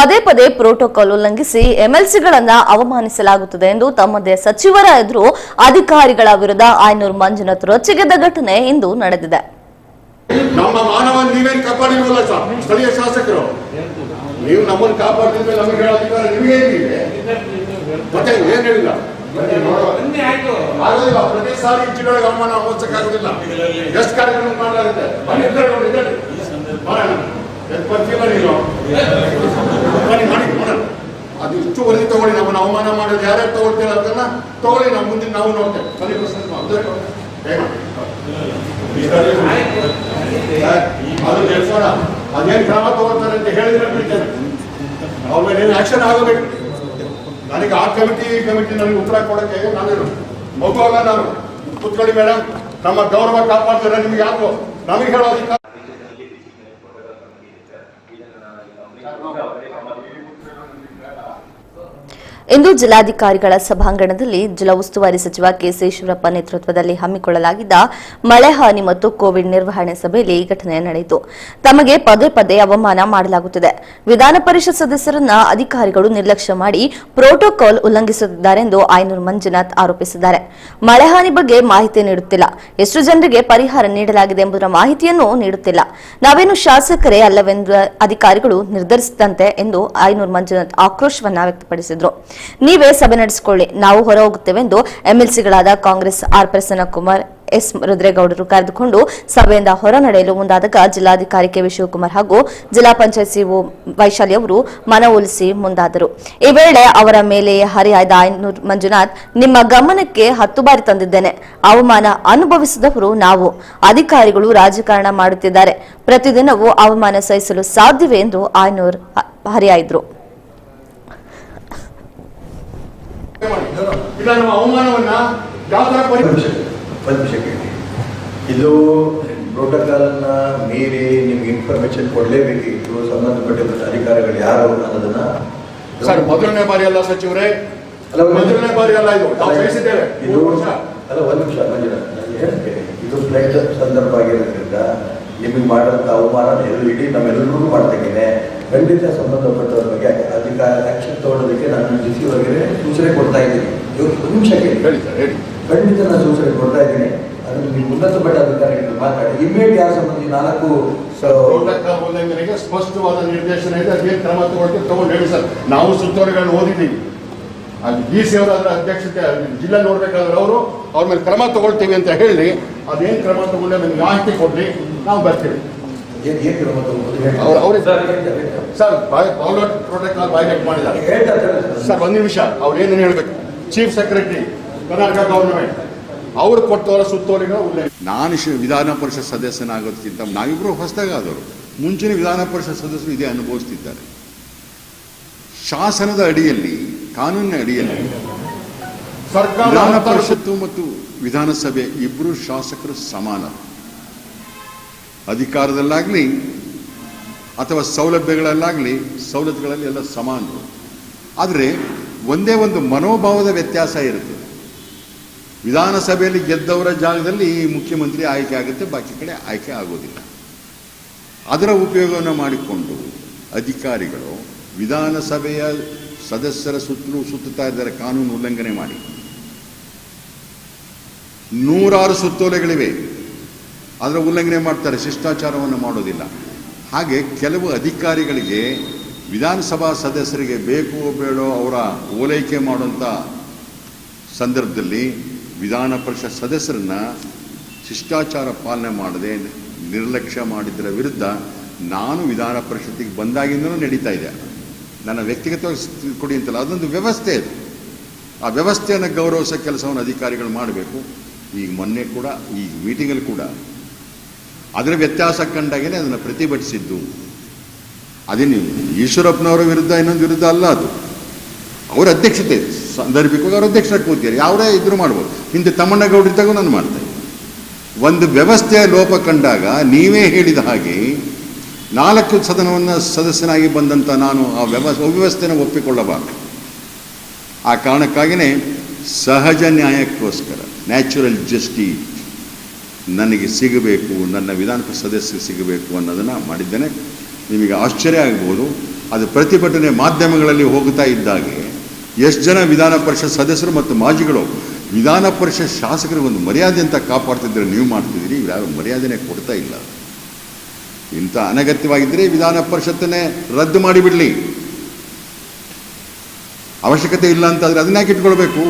ಪದೇ ಪದೇ ಪ್ರೋಟೋಕಾಲ್ ಉಲ್ಲಂಘಿಸಿ ಎಂಎಲ್ಸಿಗಳನ್ನ ಅವಮಾನಿಸಲಾಗುತ್ತದೆ ಎಂದು ತಮ್ಮದೇ ಸಚಿವರ ಎದುರು ಅಧಿಕಾರಿಗಳ ವಿರುದ್ಧ ಆಯನೂರು ಮಂಜುನಾಥ್ ರೊಚ್ಚಿಗೆದ್ದ ಘಟನೆ ಇಂದು ನಡೆದಿದೆ. ನಮ್ಮ ಮಾನವ ನೀವೇನ್ ಕಾಪಾಡಿಲ್ವಲ್ಲ ಸರ್? ಸ್ಥಳೀಯ ಶಾಸಕರು. ನೀವು ನಮ್ಮನ್ನು ಕಾಪಾಡಿದ್ರೆ ನಮಗೆ ಅಧಿಕಾರ ನಿಮಗೆ ಮತ್ತೆ ಏನ್ ಹೇಳಿಲ್ಲ? ಪ್ರತಿ ಸಾರಿ ಇಂಚುಗಳಿಗೆ ಅವಮಾನ ಅವಶ್ಯಕಾಗುದಿಲ್ಲ ಎಷ್ಟು ಕಾರ್ಯಕ್ರಮ ಮಾಡಲಾಗುತ್ತೆ ಬನ್ನಿ ಇದ್ದಾರೆ ನೋಡಿ, ಇದ್ದಾರೆ. ಮಾಡೋಣ ಎಷ್ಟು ಬರ್ತೀರ ನೀನು ಬನ್ನಿ ಮಾಡಿ ಮಾಡೋಣ ಅದು ಇಷ್ಟು ನಾವು ತಗೊಳ್ಳಿ ನಮ್ಮನ್ನು ಅವಮಾನ ಮಾಡೋದು ಯಾರ್ಯಾರು ತಗೊಳ್ತೀರ ಅದನ್ನ ತಗೊಳ್ಳಿ ನಮ್ಮ ಮುಂದೆ ನಾವು ನೋಡ್ತೇವೆ. ಬನ್ನಿ ಕ್ರಮ ತಗೋತಾರೆ ಅಂತ ಹೇಳಿದ್ರೆ ಬಿಡ್ತೇನೆ. ಆಕ್ಷನ್ ಆಗಬೇಕು? ನನಗೆ ಆ ಕಮಿಟಿ ಕಮಿಟಿ ನನಗೆ ಉತ್ತರ ಕೊಡಕ್ಕೆ ನಾನು ಮಗುವಾಗ ನಾನು ಕೂತ್ಕೊಳ್ಳಿ ಮೇಡಮ್ ನಮ್ಮ ಗೌರವ ಕಾಪಾಡ್ತಾರೆ ನಿಮ್ಗೆ ಯಾಕೋ? ನಮಗೆ ಹೇಳೋ ಅಧಿಕಾರ ಇಂದು ಜಿಲ್ಲಾಧಿಕಾರಿಗಳ ಸಭಾಂಗಣದಲ್ಲಿ ಜಿಲ್ಲಾ ಉಸ್ತುವಾರಿ ಸಚಿವ ಕೆಸಿ ಈಶ್ವರಪ್ಪ ನೇತೃತ್ವದಲ್ಲಿ ಹಮ್ಮಿಕೊಳ್ಳಲಾಗಿದ್ದ ಮಳೆ ಹಾನಿ ಮತ್ತು ಕೋವಿಡ್ ನಿರ್ವಹಣೆ ಸಭೆಯಲ್ಲಿ ಈ ಘಟನೆ ನಡೆಯಿತು. ತಮಗೆ ಪದೇ ಪದೇ ಅವಮಾನ ಮಾಡಲಾಗುತ್ತಿದೆ. ವಿಧಾನ ಪರಿಷತ್ ಸದಸ್ಯರನ್ನ ಅಧಿಕಾರಿಗಳು ನಿರ್ಲಕ್ಷ್ಯ ಮಾಡಿ ಪ್ರೋಟೋಕಾಲ್ ಉಲ್ಲಂಘಿಸುತ್ತಿದ್ದಾರೆ ಎಂದು ಆಯನೂರು ಮಂಜುನಾಥ್ ಆರೋಪಿಸಿದ್ದಾರೆ. ಮಳೆ ಹಾನಿ ಬಗ್ಗೆ ಮಾಹಿತಿ ನೀಡುತ್ತಿಲ್ಲ. ಎಷ್ಟು ಜನರಿಗೆ ಪರಿಹಾರ ನೀಡಲಾಗಿದೆ ಎಂಬುದರ ಮಾಹಿತಿಯನ್ನು ನೀಡುತ್ತಿಲ್ಲ. ನಾವೇನು ಶಾಸಕರೇ ಅಲ್ಲವೆಂದು ಅಧಿಕಾರಿಗಳು ನಿರ್ಧರಿಸಿದಂತೆ ಎಂದು ಆಯನೂರು ಮಂಜುನಾಥ್ ಆಕ್ರೋಶವನ್ನ ವ್ಯಕ್ತಪಡಿಸಿದರು. ನೀವೇ ಸಭೆ ನಡೆಸಿಕೊಳ್ಳಿ. ನಾವು ಹೊರ ಹೋಗುತ್ತೇವೆ ಎಂದು ಎಂಎಲ್ಸಿಗಳಾದ ಕಾಂಗ್ರೆಸ್ ಆರ್ ಪ್ರಸನ್ನ ಕುಮಾರ್ ಎಸ್ ರುದ್ರೇಗೌಡರು ಕರೆದುಕೊಂಡು ಸಭೆಯಿಂದ ಹೊರ ನಡೆಯಲು ಮುಂದಾದಾಗ ಜಿಲ್ಲಾಧಿಕಾರಿ ಕೆ ಶಿವಕುಮಾರ್ ಹಾಗೂ ಜಿಲ್ಲಾ ಪಂಚಾಯತ್ ಸಿಒ ವೈಶಾಲಿ ಅವರು ಮನವೊಲಿಸಿ ಮುಂದಾದರು. ಈ ವೇಳೆ ಅವರ ಮೇಲೆ ಹರಿಯಾದ ಐನೂರು ಮಂಜುನಾಥ್, ನಿಮ್ಮ ಗಮನಕ್ಕೆ ಹತ್ತು ಬಾರಿ ತಂದಿದ್ದೇನೆ. ಅವಮಾನ ಅನುಭವಿಸಿದವರು ನಾವು. ಅಧಿಕಾರಿಗಳು ರಾಜಕಾರಣ ಮಾಡುತ್ತಿದ್ದಾರೆ. ಪ್ರತಿದಿನವೂ ಅವಮಾನ ಸಹಿಸಲು ಸಾಧ್ಯವೇ ಎಂದು ಆಯ್ನೂರ್ ಹರಿಯಾಯ್ದರು ಮಾಡಿ ಇಲ್ಲ ನಮ್ಮ ಅವಮಾನವನ್ನ ಯಾವ ತರ ಒಂದು ಕೇಳಿ. ಇದು ಪ್ರೋಟೋಕಾಲನ್ನ ಮೀರಿ ನಿಮ್ಗೆ ಇನ್ಫಾರ್ಮೇಶನ್ ಕೊಡಲೇಬೇಕಿತ್ತು ಸಂಬಂಧಪಟ್ಟಿದ್ದ ಅಧಿಕಾರಿಗಳು ಯಾರು ಅನ್ನೋದನ್ನ ಸರ್ ಮೊದಲನೇ ಬಾರಿ ಅಲ್ಲ ಸಚಿವರೇ? ಅಲ್ಲ, ಮೊದಲನೇ ಬಾರಿ ಅಲ್ಲ ಇದು. ನಾವು ಬಯಸಿದ್ದೇವೆ ಇದು ಅಲ್ಲ ಒಂದು ನಿಮಿಷ ಮಂಜುನಾಥ್ ಇದು ಫ್ಲೈಟ್ ಸಂದರ್ಭ ಆಗಿರೋದ್ರಿಂದ ನಿಮಗೆ ಮಾಡಿದಂಥ ಅವಮಾನ ಎಲ್ಲ ಇಡೀ ನಮ್ಮೆಲ್ಲರಿಗೂ ಮಾಡ್ತೇನೆ ಖಂಡಿತ ಸಂಬಂಧಪಟ್ಟವರ ಬಗ್ಗೆ ಅಧಿಕಾರ ಆಕ್ಷನ್ ತಗೊಳ್ಳೋದಕ್ಕೆ ನಾನು ಡಿ ಸಿ ಅವರಿಗೆ ಸೂಚನೆ ಕೊಡ್ತಾ ಇದ್ದೀನಿ. ಇವತ್ತು ನಿಮಿಷಕ್ಕೆ ನಿಮಿಷ ಕೇಳಿ. ಹೇಳಿ ಸರ್ ಹೇಳಿ. ಖಂಡಿತ ನಾನು ಸೂಚನೆ ಕೊಡ್ತಾ ಇದ್ದೀನಿ. ಅದನ್ನು ನೀವು ಉನ್ನತ ಮಟ್ಟ ಅಧಿಕಾರಿಗಳು ಮಾತಾಡಿ. ಇಮ್ಮಿಡಿಯೇಟ್ ಯಾವ ಸಂಬಂಧಿ ನಾಲ್ಕು ಸ್ಪಷ್ಟವಾದ ನಿರ್ದೇಶನ ಇದೆ. ಅದೇ ಕ್ರಮ ತಗೊಳ್ತೀವಿ ತಗೊಂಡು ಹೇಳಿ ಸರ್. ನಾವು ಸುತ್ತೋಲೆಗಳನ್ನು ಓದಿದ್ದೀವಿ. ಅದು ಡಿ ಸಿ ಅವರ ಅಧ್ಯಕ್ಷತೆ ಜಿಲ್ಲಾ ನೋಡ್ಬೇಕಾದ್ರೆ ಅವರು ಅವ್ರ ಮೇಲೆ ಕ್ರಮ ತಗೊಳ್ತೀವಿ ಅಂತ ಹೇಳಿ ಅದೇನು ಕ್ರಮ ತಗೊಂಡೆ ನಮ್ಗೆ ಮಾಹಿತಿ ಕೊಡ್ಲಿ ನಾವು ಬರ್ತೀವಿ. ಸರ್ ಪೌಲೋಟ್ ಪ್ರೋಟೋಕಾಲ್ ವೈಲೇಟ್ ಮಾಡಿದ್ದಾರೆ. ಸರ್. ಒಂದು ನಿಮಿಷ. ಅವ್ರು ಏನೇನು ಹೇಳ್ಬೇಕು? ಚೀಫ್ ಸೆಕ್ರೆಟರಿ ಕರ್ನಾಟಕ ಗವರ್ನಮೆಂಟ್ ಅವರು ಕೊಟ್ಟವರ ಸುತ್ತೋಲೆಗಳ ಉಲ್ಲೇಖ ನಾನು ವಿಧಾನ ಪರಿಷತ್ ಸದಸ್ಯನಾಗೋದಕ್ಕಿಂತ ನಾವಿಬ್ಬರು ಹೊಸದಾಗಾದವರು. ಮುಂಚಿನ ವಿಧಾನ ಪರಿಷತ್ ಸದಸ್ಯರು ಇದೇ ಅನುಭವಿಸ್ತಿದ್ದಾರೆ. ಶಾಸನದ ಅಡಿಯಲ್ಲಿ ಕಾನೂನಿನ ಅಡಿಯಲ್ಲಿ ಸರ್ಕಾರ ವಿಧಾನ ಪರಿಷತ್ತು ಮತ್ತು ವಿಧಾನಸಭೆ ಇಬ್ಬರು ಶಾಸಕರು ಸಮಾನ. ಅಧಿಕಾರದಲ್ಲಾಗಲಿ ಅಥವಾ ಸೌಲಭ್ಯಗಳಲ್ಲಾಗಲಿ ಸವಲತ್ತುಗಳಲ್ಲಿ ಎಲ್ಲ ಸಮಾನರು. ಆದರೆ ಒಂದೇ ಒಂದು ಮನೋಭಾವದ ವ್ಯತ್ಯಾಸ ಇರುತ್ತೆ. ವಿಧಾನಸಭೆಯಲ್ಲಿ ಗೆದ್ದವರ ಜಾಗದಲ್ಲಿ ಮುಖ್ಯಮಂತ್ರಿ ಆಯ್ಕೆ ಆಗುತ್ತೆ, ಬಾಕಿ ಕಡೆ ಆಯ್ಕೆ ಆಗೋದಿಲ್ಲ. ಅದರ ಉಪಯೋಗವನ್ನು ಮಾಡಿಕೊಂಡು ಅಧಿಕಾರಿಗಳು ವಿಧಾನಸಭೆಯ ಸದಸ್ಯರ ಸುತ್ತಲೂ ಸುತ್ತುತ್ತಾ ಇದ್ದಾರೆ, ಕಾನೂನು ಉಲ್ಲಂಘನೆ ಮಾಡಿ. ನೂರಾರು ಸುತ್ತೋಲೆಗಳಿವೆ. ಅದರ ಉಲ್ಲಂಘನೆ ಮಾಡ್ತಾರೆ, ಶಿಷ್ಟಾಚಾರವನ್ನು ಮಾಡೋದಿಲ್ಲ. ಹಾಗೆ ಕೆಲವು ಅಧಿಕಾರಿಗಳಿಗೆ ವಿಧಾನಸಭಾ ಸದಸ್ಯರಿಗೆ ಬೇಕೋ ಬೇಡೋ ಅವರ ಓಲೈಕೆ ಮಾಡುವಂಥ ಸಂದರ್ಭದಲ್ಲಿ ವಿಧಾನ ಪರಿಷತ್ ಸದಸ್ಯರನ್ನ ಶಿಷ್ಟಾಚಾರ ಪಾಲನೆ ಮಾಡದೆ ನಿರ್ಲಕ್ಷ್ಯ ಮಾಡಿದ್ದರ ವಿರುದ್ಧ ನಾನು ವಿಧಾನ ಪರಿಷತ್ತಿಗೆ ಬಂದಾಗಿಂದಲೂ ನಡೀತಾ ಇದೆ. ನನ್ನ ವ್ಯಕ್ತಿಗತವಾಗಿ ಕೊಡಿ ಅಂತಲ್ಲ, ಅದೊಂದು ವ್ಯವಸ್ಥೆ ಅದು. ಆ ವ್ಯವಸ್ಥೆಯನ್ನು ಗೌರವಿಸೋ ಕೆಲಸವನ್ನು ಅಧಿಕಾರಿಗಳು ಮಾಡಬೇಕು. ಈಗ ಮೊನ್ನೆ ಕೂಡ ಈ ಮೀಟಿಂಗಲ್ಲಿ ಕೂಡ ಅದರ ವ್ಯತ್ಯಾಸ ಕಂಡಾಗೇನೆ ಅದನ್ನು ಪ್ರತಿಭಟಿಸಿದ್ದು. ಅದೇನು ಈಶ್ವರಪ್ಪನವರ ವಿರುದ್ಧ ಇನ್ನೊಂದು ವಿರುದ್ಧ ಅಲ್ಲ ಅದು. ಅವರ ಅಧ್ಯಕ್ಷತೆ, ಸಂದರ್ಭಿಕವಾಗಿ ಅವ್ರ ಅಧ್ಯಕ್ಷರಾಗಿ ಕೂತಿದ್ದಾರೆ. ಯಾವರೇ ಇದ್ರು ಮಾಡ್ಬೋದು. ಹಿಂದೆ ತಮ್ಮಣ್ಣಗೌಡರಿದ್ದಾಗೂ ನಾನು ಮಾಡ್ತೇನೆ. ಒಂದು ವ್ಯವಸ್ಥೆಯ ಲೋಪ ಕಂಡಾಗ ನೀವೇ ಹೇಳಿದ ಹಾಗೆ ನಾಲ್ಕು ಸದನವನ್ನು ಸದಸ್ಯನಾಗಿ ಬಂದಂಥ ನಾನು ಆ ವ್ಯವ ಅವ್ಯವಸ್ಥೆನ ಒಪ್ಪಿಕೊಳ್ಳಬಾರದು. ಆ ಕಾರಣಕ್ಕಾಗಿಯೇ ಸಹಜ ನ್ಯಾಯಕ್ಕೋಸ್ಕರ, ನ್ಯಾಚುರಲ್ ಜಸ್ಟಿಸ್ ನನಗೆ ಸಿಗಬೇಕು, ನನ್ನ ವಿಧಾನ ಪರಿಷತ್ ಸದಸ್ಯರಿಗೆ ಸಿಗಬೇಕು ಅನ್ನೋದನ್ನು ಮಾಡಿದ್ದೇನೆ. ನಿಮಗೆ ಆಶ್ಚರ್ಯ ಆಗ್ಬೋದು. ಅದು ಪ್ರತಿಭಟನೆ ಮಾಧ್ಯಮಗಳಲ್ಲಿ ಹೋಗ್ತಾ ಇದ್ದಾಗೆ ಎಷ್ಟು ಜನ ವಿಧಾನ ಪರಿಷತ್ ಸದಸ್ಯರು ಮತ್ತು ಮಾಜಿಗಳು, ವಿಧಾನ ಪರಿಷತ್ ಶಾಸಕರಿಗೆ ಒಂದು ಮರ್ಯಾದೆ ಅಂತ ಕಾಪಾಡ್ತಿದ್ರೆ ನೀವು ಮಾಡ್ತಿದ್ದೀರಿ ಯಾರು ಮರ್ಯಾದೆನೇ ಕೊಡ್ತಾ ಇಲ್ಲ. ಇಂಥ ಅನಗತ್ಯವಾಗಿದ್ದರೆ ವಿಧಾನ ಪರಿಷತ್ತನ್ನೇ ರದ್ದು ಮಾಡಿಬಿಡಲಿ. ಅವಶ್ಯಕತೆ ಇಲ್ಲ ಅಂತಾದರೆ ಅದನ್ನ ಇಟ್ಕೊಳ್ಬೇಕು?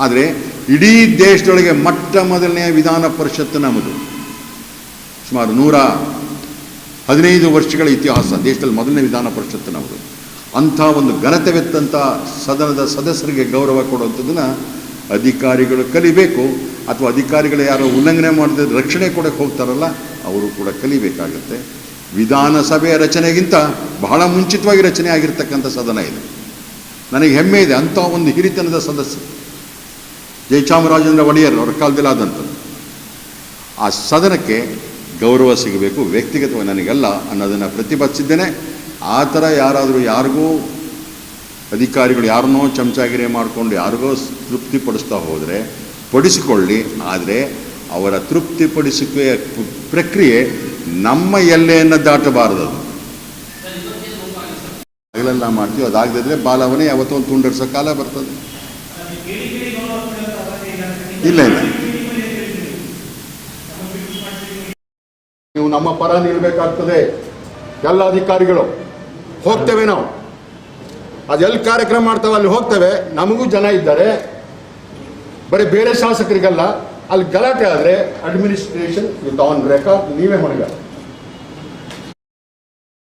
ಆದರೆ ಇಡೀ ದೇಶದೊಳಗೆ ಮೊಟ್ಟ ಮೊದಲನೆಯ ವಿಧಾನ ಪರಿಷತ್ತು ನಮ್ಮದು. ಸುಮಾರು ನೂರ ಹದಿನೈದು ವರ್ಷಗಳ ಇತಿಹಾಸ ದೇಶದಲ್ಲಿ ಮೊದಲನೇ ವಿಧಾನ ಪರಿಷತ್ತು ನಮ್ಮದು. ಅಂಥ ಒಂದು ಘನತೆವೆತ್ತಂಥ ಸದನದ ಸದಸ್ಯರಿಗೆ ಗೌರವ ಕೊಡುವಂಥದ್ದನ್ನು ಅಧಿಕಾರಿಗಳು ಕಲಿಬೇಕು. ಅಥವಾ ಅಧಿಕಾರಿಗಳು ಯಾರೋ ಉಲ್ಲಂಘನೆ ಮಾಡಿದ್ರೆ ರಕ್ಷಣೆ ಕೊಡಕ್ಕೆ ಹೋಗ್ತಾರಲ್ಲ, ಅವರು ಕೂಡ ಕಲಿಬೇಕಾಗುತ್ತೆ. ವಿಧಾನಸಭೆಯ ರಚನೆಗಿಂತ ಬಹಳ ಮುಂಚಿತವಾಗಿ ರಚನೆ ಆಗಿರ್ತಕ್ಕಂಥ ಸದನ ಇದು. ನನಗೆ ಹೆಮ್ಮೆ ಇದೆ ಅಂಥ ಒಂದು ಹಿರಿತನದ ಸದಸ್ಯರು. ಜಯಚಾಮರಾಜೇಂದ್ರ ಒಡೆಯರ್ ಅವರ ಕಾಲದಲ್ಲಿ ಆದಂಥದ್ದು ಆ ಸದನಕ್ಕೆ ಗೌರವ ಸಿಗಬೇಕು, ವ್ಯಕ್ತಿಗತವಾಗಿ ನನಗಲ್ಲ ಅನ್ನೋದನ್ನು ಪ್ರತಿಪಾದಿಸಿದ್ದೇನೆ. ಆ ಥರ ಯಾರಾದರೂ ಯಾರಿಗೂ ಅಧಿಕಾರಿಗಳು ಯಾರನ್ನೋ ಚಮಚಾಗಿರಿ ಮಾಡಿಕೊಂಡು ಯಾರಿಗೋ ತೃಪ್ತಿಪಡಿಸ್ತಾ ಹೋದರೆ ಪಡಿಸಿಕೊಳ್ಳಿ, ಆದರೆ ಅವರ ತೃಪ್ತಿಪಡಿಸುವ ಪ್ರಕ್ರಿಯೆ ನಮ್ಮ ಎಲ್ಲೆಯನ್ನು ದಾಟಬಾರದು ಹಗಲೆಲ್ಲ ಮಾಡ್ತೀವಿ, ಅದಾಗದಿದ್ರೆ ಬಾಲವನೇ ಯಾವತ್ತೋ ಒಂದು ತುಂಡರಿಸೋ ಕಾಲ ಬರ್ತದೆ. ಇಲ್ಲ ಇಲ್ಲ. ನೀವು ನಮ್ಮ ಪರ ನಿಲ್ಬೇಕಾಗ್ತದೆ. ಎಲ್ಲ ಅಧಿಕಾರಿಗಳು, ಹೋಗ್ತೇವೆ ನಾವು. ಅದೆಲ್ಲಿ ಕಾರ್ಯಕ್ರಮ ಮಾಡ್ತೇವೆ ಅಲ್ಲಿ ಹೋಗ್ತೇವೆ. ನಮಗೂ ಜನ ಇದ್ದಾರೆ. ಬರೀ ಬೇರೆ ಶಾಸಕರಿಗೆಲ್ಲ, ಅಲ್ಲಿ ಗಲಾಟೆ ಆದರೆ ಅಡ್ಮಿನಿಸ್ಟ್ರೇಷನ್ ವಿತ್ ಆನ್ ರೆಕಾರ್ಡ್ ನೀವೇ ಹೊಣೆಗಾರ.